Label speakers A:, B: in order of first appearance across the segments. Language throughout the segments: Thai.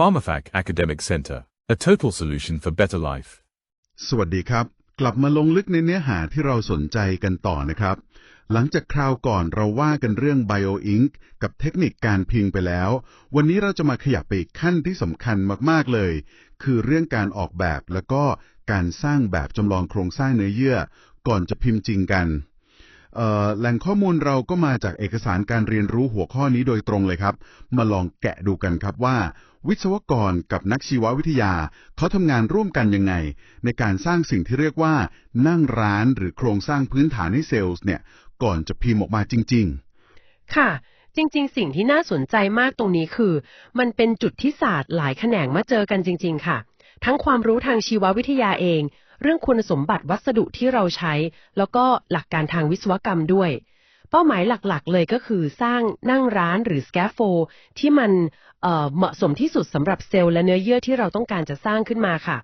A: PharmaFac Academic Center, a total solution for better life.
B: สวัสดีครับ กลับมาลงลึกในเนื้อหาที่เราสนใจกันต่อนะครับ หลังจากคราวก่อนเราว่ากันเรื่อง BioInk กับเทคนิคการพิงไปแล้ว วันนี้เราจะมาขยับไปอีกขั้นที่สำคัญมากๆเลย คือเรื่องการออกแบบแล้วก็การสร้างแบบจำลองโครงสร้างเนื้อเยื่อ ก่อนจะพิมพ์จริงกันแหล่งข้อมูลเราก็มาจากเอกสารการเรียนรู้หัวข้อนี้โดยตรงเลยครับ มาลองแกะดูกันครับว่า วิศวกรกับนักชีววิทยา เขาทำงานร่วมกันยังไง ในการสร้างสิ่งที่เรียกว่า นั่งร้านหรือโครงสร้างพื้นฐานให้เซลล์เนี่ย ก่อนจะพิมพ์ออกมาจริง ๆ
C: ค่ะ จริง ๆ สิ่งที่น่าสนใจมากตรงนี้คือ มันเป็นจุดที่ศาสตร์หลายแขนงมาเจอกันจริง ๆ ค่ะ ทั้งความรู้ทางชีววิทยาเอง เรื่องคุณสมบัติวัสดุที่เราใช้ แล้วก็หลักการทางวิศวกรรมด้วยเป้าหมายหลักๆ เลยก็คือสร้างนั่งร้านหรือ scaffold ที่มัน เหมาะสมที่สุดสำหรับเซลล์และเนื้อเยื่อที่เราต้องการจะสร้างขึ้นมาค่ะ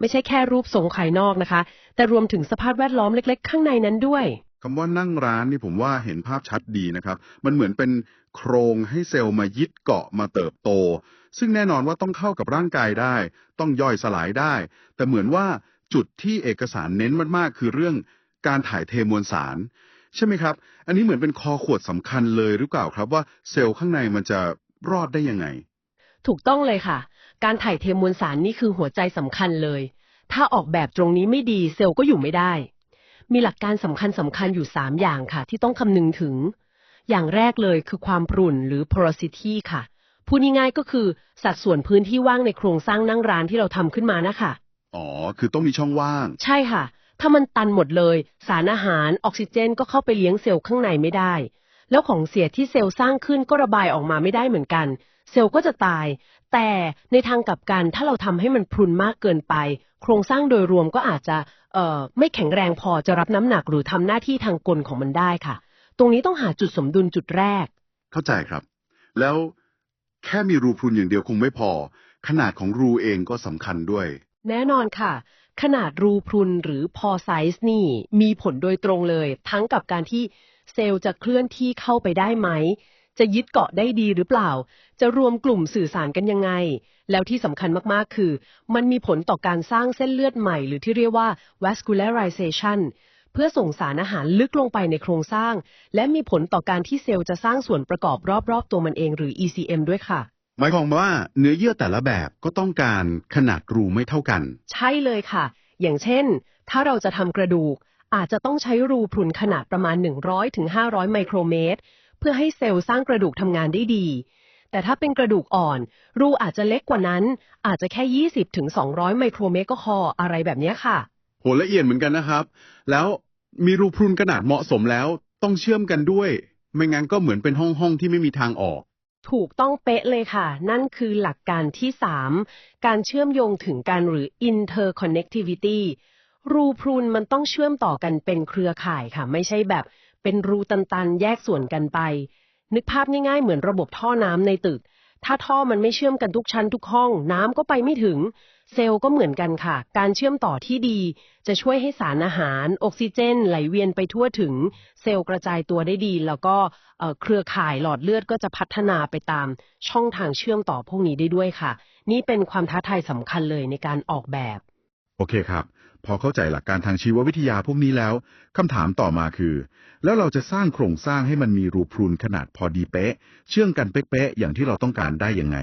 C: ไม่ใช่แค่รูปทรงภายนอกนะคะ แต่รวมถึงสภาพแวดล้อมเล็ก ๆ ข้างในนั้นด้วย
B: คำว่านั่งร้านนี่ผมว่าเห็นภาพชัดดีนะครับ มันเหมือนเป็นโครงให้เซลล์มายึดเกาะมาเติบโต ซึ่งแน่นอนว่าต้องเข้ากับร่างกายได้ ต้องย่อยสลายได้ แต่เหมือนว่าจุดที่เอกสารเน้นมากๆ คือเรื่องการถ่ายเทมวลสาร ใช่ไหมครับ อันนี้เหมือนเป็นคอขวดสำคัญเลยหรือเปล่าครับว่าเซลล์ข้างในมันจะ รอดได้ยังไง
C: ถูกต้องเลยค่ะ การถ่ายเทมวลสารนี่คือหัวใจสำคัญเลย ถ้าออกแบบตรงนี้ไม่ดีเซลล์ก็อยู่ไม่ได้ มีหลักการสำคัญสำคัญอยู่ 3 อย่างค่ะ ที่ต้องคำนึงถึง อย่างแรกเลยคือความปรุ่นหรือ porosity ค่ะ พูดง่ายๆก็คือสัดส่วนพื้นที่ว่างในโครงสร้างนั่งร้านที่เราทำขึ้นมานะคะ
B: อ๋อ คือต้องมีช่องว่าง
C: ใช่ค่ะ ถ้ามันตันหมดเลย สารอาหารออกซิเจนก็เข้าไปเลี้ยงเซลล์ข้างในไม่ได้ แล้วของเสียที่เซลล์สร้างขึ้นก็ระบายออกมาไม่ได้เหมือนกัน เซลล์ก็จะตาย แต่ในทางกลับกันถ้าเราทำให้มันพรุนมากเกินไป โครงสร้างโดยรวมก็อาจจะเอ่อไม่แข็งแรงพอจะรับน้ำหนักหรือทำหน้าที่ทางกลของมันได้ค่ะ ตรงนี้ต้องหาจุดสมดุลจุดแรก
B: เข้าใจครับ แล้วแค่มีรูพรุนอย่างเดียวคงไม่พอ ขนาดของรูเองก็สำคัญด้วย
C: แน่นอนค่ะขนาดรูพรุนหรือพอไซส์นี่มีผลโดยตรงเลย ทั้งกับการที่ เซลล์จะเคลื่อนที่เข้าไปได้ไหม จะยึดเกาะได้ดีหรือเปล่า จะรวมกลุ่มสื่อสารกันยังไง แล้วที่สำคัญมากๆ คือ มันมีผลต่อการสร้างเส้นเลือดใหม่ หรือที่เรียกว่า vascularization เพื่อส่งสารอาหารลึกลงไปในโครงสร้าง และมีผลต่อการที่เซลล์จะสร้างส่วนประกอบรอบๆ ตัวมันเองหรือ ECM ด้วยค่ะ
B: หมายความว่าเนื้อเยื่อแต่ละแบบก็ต้องการขนาดรูไม่เท่ากัน
C: ใช่เลยค่ะ อย่างเช่น ถ้าเราจะทำกระดูก อาจจะต้องใช้รูพรุนขนาดประมาณ 100-500ถึง500ไมโครเมตร เพื่อให้เซลล์สร้างกระดูกทำงานได้ดี แต่ถ้าเป็นกระดูกอ่อน รูอาจจะเล็กกว่านั้น อาจจะแค่ 20-200ถึง200ไมโครเมตรก็พออะไรแบบเนี้ยค่ะ
B: โหละเอียดเหมือนกันนะครับ แล้วมีรูพรุนขนาดเหมาะสมแล้วต้องเชื่อมกันด้วย ไม่งั้นก็เหมือนเป็นห้องห้องๆที่ไม่มีทางออก
C: ถูกต้องเป๊ะเลยค่ะ นั่นคือหลักการที่ 3 การเชื่อมโยงถึงกันหรือ interconnectivity รูพรุนมันต้องเชื่อมต่อกันเป็นเครือข่ายค่ะ ไม่ใช่แบบเป็นรูตันๆ แยกส่วนกันไป นึกภาพง่ายๆ เหมือนระบบท่อน้ำในตึก ถ้าท่อมันไม่เชื่อมกันทุกชั้นทุกห้อง น้ำก็ไปไม่ถึง เซลล์ก็เหมือนกันค่ะ การเชื่อมต่อที่ดี จะช่วยให้สารอาหาร ออกซิเจน ไหลเวียนไปทั่วถึง เซลล์กระจายตัวได้ดี แล้วก็เอ่อเครือข่ายหลอดเลือดก็จะพัฒนาไปตาม ช่องทางเชื่อมต่อพวกนี้ได้ด้วยค่ะ นี่เป็นความท้าทายสำคัญเลยในการออกแบบ
B: โอเคครับ พอเข้าใจหลักการทางชีววิทยาพวกนี้แล้วคำถามต่อมาคือ แล้วเราจะสร้างโครงสร้างให้มันมีรูพรุนขนาดพอดีเป๊ะ เชื่อมกันเป๊ะๆอย่างที่เราต้องการได้ยังไง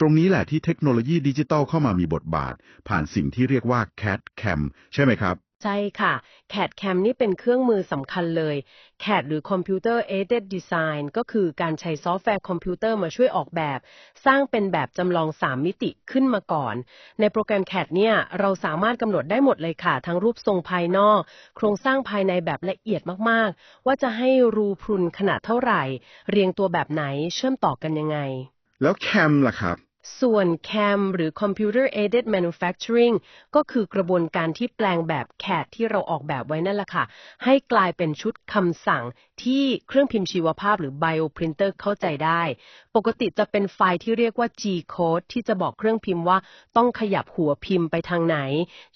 B: ตรงนี้แหละที่เทคโนโลยีดิจิตอลเข้ามามีบทบาท ผ่านสิ่งที่เรียกว่า CAD CAM ใช่ไหมครับ
C: ใช่ค่ะ CAD CAM นี่เป็นเครื่องมือสำคัญเลย CAD หรือ Computer Aided Design ก็คือการใช้ซอฟต์แวร์คอมพิวเตอร์มาช่วยออกแบบ สร้างเป็นแบบจำลอง 3 มิติขึ้นมาก่อน ในโปรแกรม CAD เนี่ย เราสามารถกำหนดได้หมดเลยค่ะ ทั้งรูปทรงภายนอก โครงสร้างภายในแบบละเอียดมาก ๆ ว่าจะให้รูพรุนขนาดเท่าไหร่ เรียงตัวแบบไหน เชื่อมต่อกันยังไง
B: แล้ว CAM ล่ะครับ
C: ส่วน CAM หรือ Computer Aided Manufacturing ก็คือกระบวนการที่แปลงแบบ CAD ที่เราออกแบบไว้นั่นแหละค่ะ ให้กลายเป็นชุดคำสั่งที่เครื่องพิมพ์ชีวภาพหรือ Bioprinter เข้าใจได้ ปกติจะเป็นไฟล์ที่เรียกว่า G code ที่จะบอกเครื่องพิมพ์ว่าต้องขยับหัวพิมพ์ไปทางไหน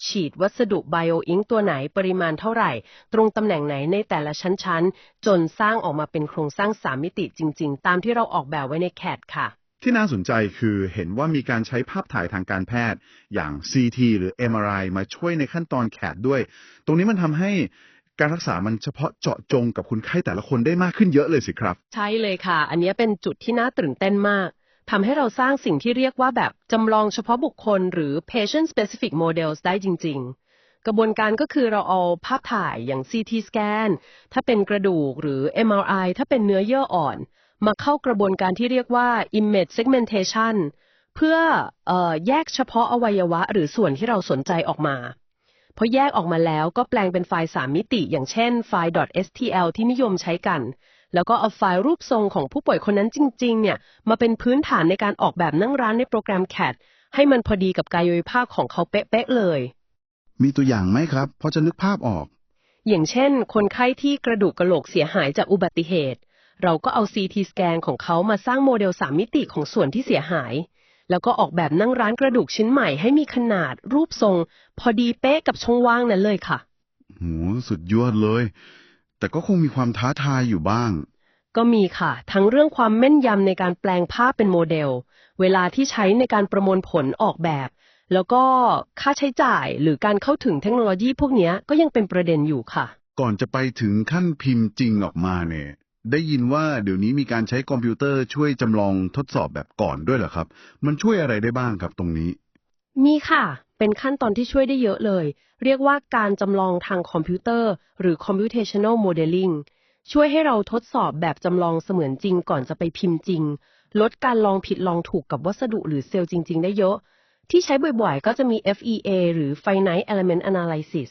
C: ฉีดวัสดุ BioInk ตัวไหนปริมาณเท่าไหร่ ตรงตำแหน่งไหนในแต่ละชั้นๆ จนสร้างออกมาเป็นโครงสร้าง3มิติจริง ๆ ตามที่เราออกแบบไว้ใน CAD ค่ะ
B: ที่น่าสนใจคือเห็นว่ามีการใช้ภาพถ่ายทางการแพทย์อย่าง CT หรือ MRI มาช่วยในขั้นตอนแคดด้วย ตรงนี้มันทำให้การรักษามันเฉพาะเจาะจงกับคนไข้แต่ละคนได้มากขึ้นเยอะเลยสิครับ
C: ใช่เลยค่ะ อันนี้เป็นจุดที่น่าตื่นเต้นมากทำให้เราสร้างสิ่งที่เรียกว่าแบบจำลองเฉพาะบุคคลหรือ patient specific models ได้จริง ๆ กระบวนการก็คือเราเอาภาพถ่ายอย่าง CT scan ถ้าเป็นกระดูกหรือ MRI ถ้าเป็นเนื้อเยื่ออ่อน มาเข้ากระบวนการที่เรียกว่า image segmentation เพื่อเอ่อแยกเฉพาะอวัยวะ หรือส่วนที่เราสนใจออกมาพอแยกออกมาแล้วก็แปลงเป็นไฟล์ 3 มิติ อย่างเช่นไฟล์ .stl ที่นิยมใช้กัน แล้วก็เอาไฟล์รูปทรงของผู้ป่วยคนนั้นจริง ๆ เนี่ย มาเป็นพื้นฐานในการออกแบบนั่งร้านในโปรแกรม CAD ให้มันพอดีกับกายวิภาคของเขาเป๊ะๆเลย
B: มีตัวอย่างไหมครับพอจะนึกภาพออก
C: อย่างเช่น คนไข้ที่กระดูกกระโหลกเสียหายจากอุบัติเหตุ เราก็เอา CT สแกนของเขามาสร้างโมเดล3มิติของส่วนที่เสียหาย แล้วก็ออกแบบนั่งร้านกระดูกชิ้นใหม่ให้มีขนาดรูปทรง พอดีเป๊ะกับช่องว่างนั้นเลยค่ะ
B: โหสุดยอดเลย แต่ก็คงมีความท้าทายอยู่บ้าง
C: ก็มีค่ะ ทั้งเรื่องความแม่นยำในการแปลงภาพเป็นโมเดล เวลาที่ใช้ในการประมวลผลออกแบบ แล้วก็ค่าใช้จ่ายหรือการเข้าถึงเทคโนโลยีพวกเนี้ยก็ยังเป็นประเด็นอยู่ค่ะ
B: ก่อนจะไปถึงขั้นพิมพ์จริงออกมาเนี่ย ได้ยินว่าเดี๋ยวนี้มีการใช้คอมพิวเตอร์ช่วยจำลองทดสอบแบบก่อนด้วยเหรอครับ มันช่วยอะไรได้บ้างครับตรงนี้
C: มีค่ะ เป็นขั้นตอนที่ช่วยได้เยอะเลย เรียกว่าการจำลองทางคอมพิวเตอร์ หรือ computational modeling ช่วยให้เราทดสอบแบบจำลองเสมือนจริงก่อนจะไปพิมพ์จริง ลดการลองผิดลองถูกกับวัสดุหรือเซลล์จริง ๆ ได้เยอะ ที่ใช้บ่อยๆ ก็จะมี FEA หรือ Finite Element Analysis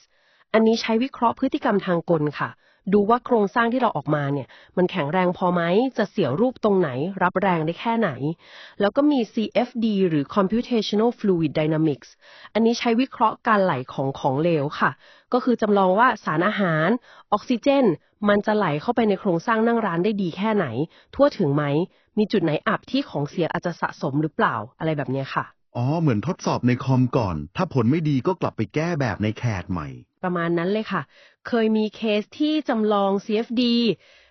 C: อันนี้ใช้วิเคราะห์พฤติกรรมทางกลค่ะ ดูว่าโครงสร้างที่เราออกมาเนี่ย มันแข็งแรงพอไหม จะเสียรูปตรงไหน รับแรงได้แค่ไหน แล้วก็มี CFD หรือ Computational Fluid Dynamics อันนี้ใช้วิเคราะห์การไหลของของเหลวค่ะ ก็คือจำลองว่าสารอาหาร ออกซิเจน มันจะไหลเข้าไปในโครงสร้างนั่งร้านได้ดีแค่ไหน ทั่วถึงไหม มีจุดไหนอับที่ของเสียอาจจะสะสมหรือเปล่า อะไรแบบนี้ค่ะ
B: อ๋อ เหมือนทดสอบในคอมก่อน ถ้าผลไม่ดีก็กลับไปแก้แบบในแคดใหม่
C: ประมาณนั้นเลยค่ะ เคยมีเคสที่จำลอง CFD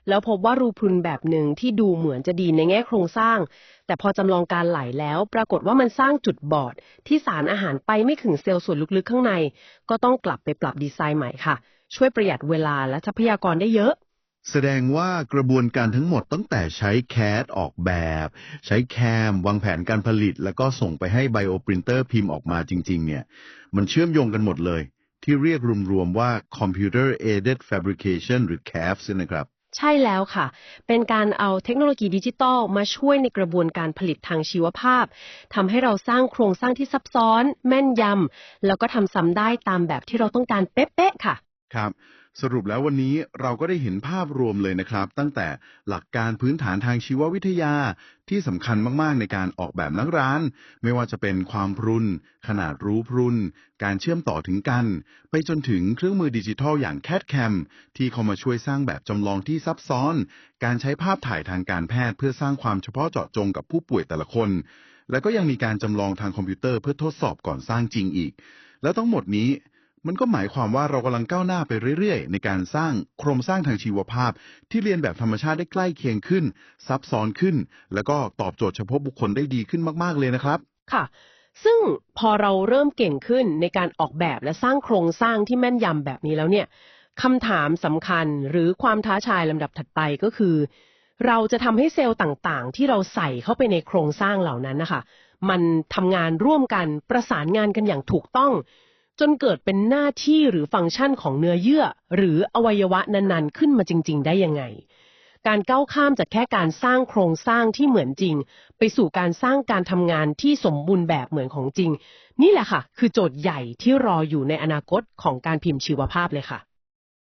C: แล้วพบว่ารูพรุนแบบหนึ่งที่ดูเหมือนจะดีในแง่โครงสร้าง แต่พอจำลองการไหลแล้ว ปรากฏว่ามันสร้างจุดบอด ที่สารอาหารไปไม่ถึงเซลล์ส่วนลึกๆข้างใน ก็ต้องกลับไปปรับดีไซน์ใหม่ค่ะ ช่วยประหยัดเวลาและทรัพยากรได้เยอะ
B: แสดงว่ากระบวนการทั้งหมดตั้งแต่ใช้แคดออกแบบ ใช้แคม วางแผนการผลิต แล้วก็ส่งไปให้ไบโอปรินเตอร์พิมพ์ออกมาจริง ๆ เนี่ย มันเชื่อมโยงกันหมดเลย ที่เรียกรวม ๆ ว่า Computer Aided Fabrication หรือ CAFs นะครับ
C: ใช่แล้วค่ะ เป็นการเอาเทคโนโลยีดิจิตอลมาช่วยในกระบวนการผลิตทางชีวภาพทำให้เราสร้างโครงสร้างที่ซับซ้อน แม่นยำแล้วก็ทำซ้ำได้ตามแบบที่เราต้องการเป๊ะๆค่ะ
B: ครับ สรุปแล้ววันนี้เราก็ได้เห็นภาพรวมเลยนะครับ ตั้งแต่หลักการพื้นฐานทางชีววิทยาที่สำคัญมากๆในการออกแบบนักร้าน ไม่ว่าจะเป็นความพรุน ขนาดรู้พรุน การเชื่อมต่อถึงกัน ไปจนถึงเครื่องมือดิจิทัลอย่าง CAD-CAM ที่เข้ามาช่วยสร้างแบบจำลองที่ซับซ้อน การใช้ภาพถ่ายทางการแพทย์ เพื่อสร้างความเฉพาะเจาะจงกับผู้ป่วยแต่ละคน แล้วก็ยังมีการจำลองทางคอมพิวเตอร์เพื่อทดสอบก่อนสร้างจริงอีก แล้วทั้งหมดนี้ มันก็หมายความว่าเรากำลังก้าวหน้าไปเรื่อยๆ ในการสร้างโครงสร้างทางชีวภาพ ที่เรียนแบบธรรมชาติได้ใกล้เคียงขึ้น ซับซ้อนขึ้น แล้วก็ตอบโจทย์เฉพาะบุคคลได้ดีขึ้นมากๆเลยนะครับ
C: ค่ะ ซึ่งพอเราเริ่มเก่งขึ้นในการออกแบบและสร้างโครงสร้างที่แม่นยำแบบนี้แล้วเนี่ยคำถามสำคัญหรือความท้าทายลำดับถัดไปก็คือ เราจะทำให้เซลล์ต่างๆ ที่เราใส่เข้าไปในโครงสร้างเหล่านั้นนะคะมันทำงานร่วมกันประสานงานกันอย่างถูกต้อง จนเกิดเป็นหน้าที่หรือฟังก์ชันของเนื้อเยื่อ หรืออวัยวะนั้นๆ ขึ้นมาจริง ๆ ได้ยังไง การก้าวข้ามจากแค่การสร้างโครงสร้างที่เหมือนจริง ไปสู่การสร้างการทำงานที่สมบูรณ์แบบเหมือนของจริง นี่แหละค่ะ คือโจทย์ใหญ่ที่รออยู่ในอนาคตของการพิมพ์ชีวภาพเลยค่ะ